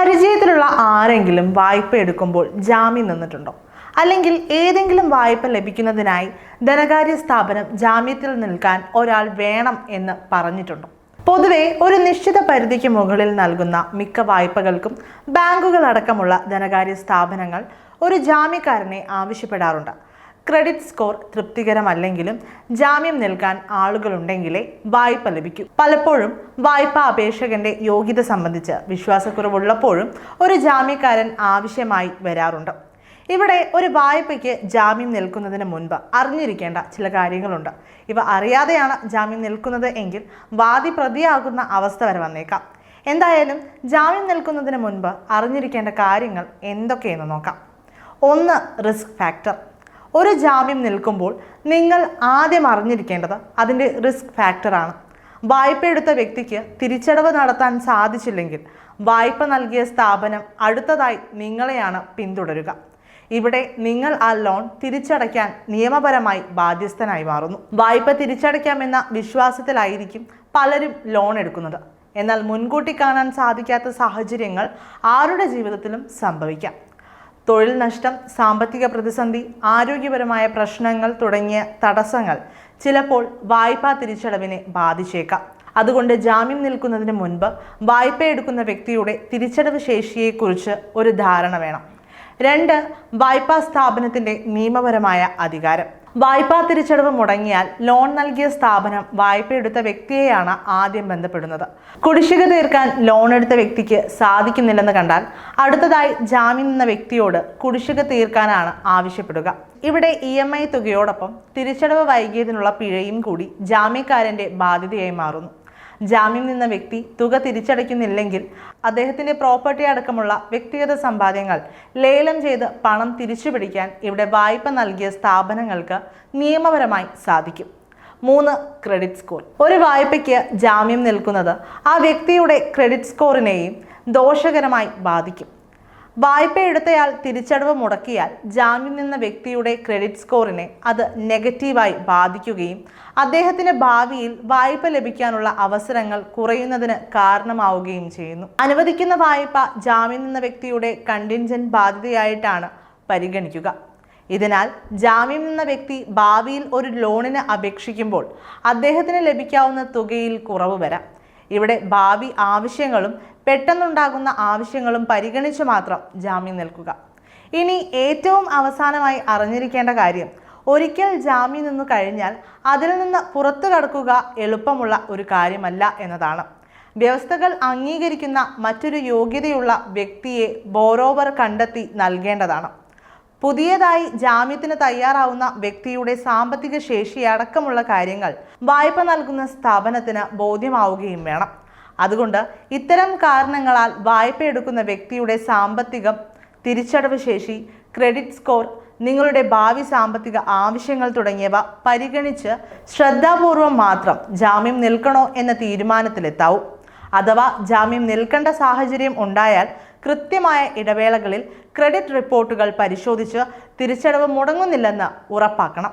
പരിചയത്തിലുള്ള ആരെങ്കിലും വായ്പ എടുക്കുമ്പോൾ ജാമ്യം നിന്നിട്ടുണ്ടോ? അല്ലെങ്കിൽ ഏതെങ്കിലും വായ്പ ലഭിക്കുന്നതിനായി ധനകാര്യ സ്ഥാപനം ജാമ്യത്തിൽ നിൽക്കാൻ ഒരാൾ വേണം എന്ന് പറഞ്ഞിട്ടുണ്ടോ? പൊതുവെ ഒരു നിശ്ചിത പരിധിക്ക് മുകളിൽ നൽകുന്ന മിക്ക വായ്പകൾക്കും ബാങ്കുകൾ അടക്കമുള്ള ധനകാര്യ സ്ഥാപനങ്ങൾ ഒരു ജാമ്യക്കാരനെ ആവശ്യപ്പെടാറുണ്ട്. ക്രെഡിറ്റ് സ്കോർ തൃപ്തികരമല്ലെങ്കിലും ജാമ്യം നൽകാൻ ആളുകളുണ്ടെങ്കിലേ വായ്പ ലഭിക്കൂ. പലപ്പോഴും വായ്പാ അപേക്ഷകന്റെ യോഗ്യത സംബന്ധിച്ച് വിശ്വാസക്കുറവുള്ളപ്പോഴും ഒരു ജാമ്യക്കാരൻ ആവശ്യമായി വരാറുണ്ട്. ഇവിടെ ഒരു വായ്പയ്ക്ക് ജാമ്യം നിൽക്കുന്നതിന് മുൻപ് അറിഞ്ഞിരിക്കേണ്ട ചില കാര്യങ്ങളുണ്ട്. ഇവ അറിയാതെയാണ് ജാമ്യം നിൽക്കുന്നത് എങ്കിൽ വാദി പ്രതിയാകുന്ന അവസ്ഥ വരെ വന്നേക്കാം. എന്തായാലും ജാമ്യം നിൽക്കുന്നതിന് മുൻപ് അറിഞ്ഞിരിക്കേണ്ട കാര്യങ്ങൾ എന്തൊക്കെയെന്ന് നോക്കാം. ഒന്ന് റിസ്ക് ഫാക്ടർ. ഒരു ജാമ്യം നിൽക്കുമ്പോൾ നിങ്ങൾ ആദ്യം അറിഞ്ഞിരിക്കേണ്ടത് അതിന്റെ റിസ്ക് ഫാക്ടറാണ് വായ്പ എടുത്ത വ്യക്തിക്ക് തിരിച്ചടവ് നടത്താൻ സാധിച്ചില്ലെങ്കിൽ വായ്പ നൽകിയ സ്ഥാപനം അടുത്തതായി നിങ്ങളെയാണ് പിന്തുടരുക. ഇവിടെ നിങ്ങൾ ആ ലോൺ തിരിച്ചടയ്ക്കാൻ നിയമപരമായി ബാധ്യസ്ഥനായി മാറുന്നു. വായ്പ തിരിച്ചടയ്ക്കാമെന്ന വിശ്വാസത്തിലായിരിക്കും പലരും ലോൺ എടുക്കുന്നത്. എന്നാൽ മുൻകൂട്ടി കാണാൻ സാധിക്കാത്ത സാഹചര്യങ്ങൾ ആരുടെ ജീവിതത്തിലും സംഭവിക്കാം. തൊഴിൽ നഷ്ടം സാമ്പത്തിക പ്രതിസന്ധി ആരോഗ്യപരമായ പ്രശ്നങ്ങൾ തുടങ്ങിയ തടസ്സങ്ങൾ ചിലപ്പോൾ വായ്പാ തിരിച്ചടവിനെ ബാധിച്ചേക്കാം. അതുകൊണ്ട് ജാമ്യം നിൽക്കുന്നതിന് മുൻപ് വായ്പ എടുക്കുന്ന വ്യക്തിയുടെ തിരിച്ചടവ് ശേഷിയെക്കുറിച്ച് ഒരു ധാരണ വേണം. രണ്ട് വായ്പാ സ്ഥാപനത്തിന്റെ നിയമപരമായ അധികാരം. വായ്പാ തിരിച്ചടവ് മുടങ്ങിയാൽ ലോൺ നൽകിയ സ്ഥാപനം വായ്പ എടുത്ത വ്യക്തിയെയാണ് ആദ്യം ബന്ധപ്പെടുന്നത്. കുടിശ്ശിക തീർക്കാൻ ലോൺ എടുത്ത വ്യക്തിക്ക് സാധിക്കുന്നില്ലെന്ന് കണ്ടാൽ അടുത്തതായി ജാമ്യം നിന്ന വ്യക്തിയോട് കുടിശ്ശിക തീർക്കാനാണ് ആവശ്യപ്പെടുക. ഇവിടെ ഇ എം ഐ തുകയോടൊപ്പം തിരിച്ചടവ് വൈകിയതിനുള്ള പിഴയും കൂടി ജാമ്യക്കാരന്റെ ബാധ്യതയായി മാറുന്നു. ജാമ്യം നിന്ന വ്യക്തി തുക തിരിച്ചടയ്ക്കുന്നില്ലെങ്കിൽ അദ്ദേഹത്തിന്റെ പ്രോപ്പർട്ടി അടക്കമുള്ള വ്യക്തിഗത സമ്പാദ്യങ്ങൾ ലേലം ചെയ്ത് പണം തിരിച്ചുപിടിക്കാൻ ഇവിടെ വായ്പ നൽകിയ സ്ഥാപനങ്ങൾക്ക് നിയമപരമായി സാധിക്കും. മൂന്ന് ക്രെഡിറ്റ് സ്കോർ ഒരു വായ്പയ്ക്ക് ജാമ്യം നിൽക്കുന്നത് ആ വ്യക്തിയുടെ ക്രെഡിറ്റ് സ്കോറിനെയും ദോഷകരമായി ബാധിക്കും. വായ്പ എടുത്തയാൾ തിരിച്ചടവ് മുടക്കിയാൽ ജാമ്യം നിന്ന വ്യക്തിയുടെ ക്രെഡിറ്റ് സ്കോറിനെ അത് നെഗറ്റീവായി ബാധിക്കുകയും അദ്ദേഹത്തിന് ഭാവിയിൽ വായ്പ ലഭിക്കാനുള്ള അവസരങ്ങൾ കുറയുന്നതിന് കാരണമാവുകയും ചെയ്യുന്നു. അനുവദിക്കുന്ന വായ്പ ജാമ്യം നിന്ന വ്യക്തിയുടെ കണ്ടിൻജന്റ് ബാധ്യതയായിട്ടാണ് പരിഗണിക്കുക. ഇതിനാൽ ജാമ്യം നിന്ന വ്യക്തി ഭാവിയിൽ ഒരു ലോണിന് അപേക്ഷിക്കുമ്പോൾ അദ്ദേഹത്തിന് ലഭിക്കാവുന്ന തുകയിൽ കുറവ് വരാം. ഇവിടെ ഭാവി ആവശ്യങ്ങളും പെട്ടെന്നുണ്ടാകുന്ന ആവശ്യങ്ങളും പരിഗണിച്ച് മാത്രം ജാമ്യം നിൽക്കുക. ഇനി ഏറ്റവും അവസാനമായി അറിഞ്ഞിരിക്കേണ്ട കാര്യം ഒരിക്കൽ ജാമ്യം നിന്നു കഴിഞ്ഞാൽ അതിൽ നിന്ന് പുറത്തു കടക്കുക എളുപ്പമുള്ള ഒരു കാര്യമല്ല എന്നതാണ്. വ്യവസ്ഥകൾ അംഗീകരിക്കുന്ന മറ്റൊരു യോഗ്യതയുള്ള വ്യക്തിയെ ബോറോവർ കണ്ടെത്തി നൽകേണ്ടതാണ്. പുതിയതായി ജാമ്യത്തിന് തയ്യാറാവുന്ന വ്യക്തിയുടെ സാമ്പത്തിക ശേഷി അടക്കമുള്ള കാര്യങ്ങൾ വായ്പ നൽകുന്ന സ്ഥാപനത്തിന് ബോധ്യമാവുകയും വേണം. അതുകൊണ്ട് ഇത്തരം കാരണങ്ങളാൽ വായ്പ എടുക്കുന്ന വ്യക്തിയുടെ സാമ്പത്തികം തിരിച്ചടവ് ശേഷി ക്രെഡിറ്റ് സ്കോർ നിങ്ങളുടെ ഭാവി സാമ്പത്തിക ആവശ്യങ്ങൾ തുടങ്ങിയവ പരിഗണിച്ച് ശ്രദ്ധാപൂർവം മാത്രം ജാമ്യം നിൽക്കണോ എന്ന തീരുമാനത്തിലെത്താവൂ. അഥവാ ജാമ്യം നിൽക്കേണ്ട സാഹചര്യം ഉണ്ടായാൽ കൃത്യമായ ഇടവേളകളിൽ ക്രെഡിറ്റ് റിപ്പോർട്ടുകൾ പരിശോധിച്ച് തിരിച്ചടവ് മുടങ്ങുന്നില്ലെന്ന് ഉറപ്പാക്കണം.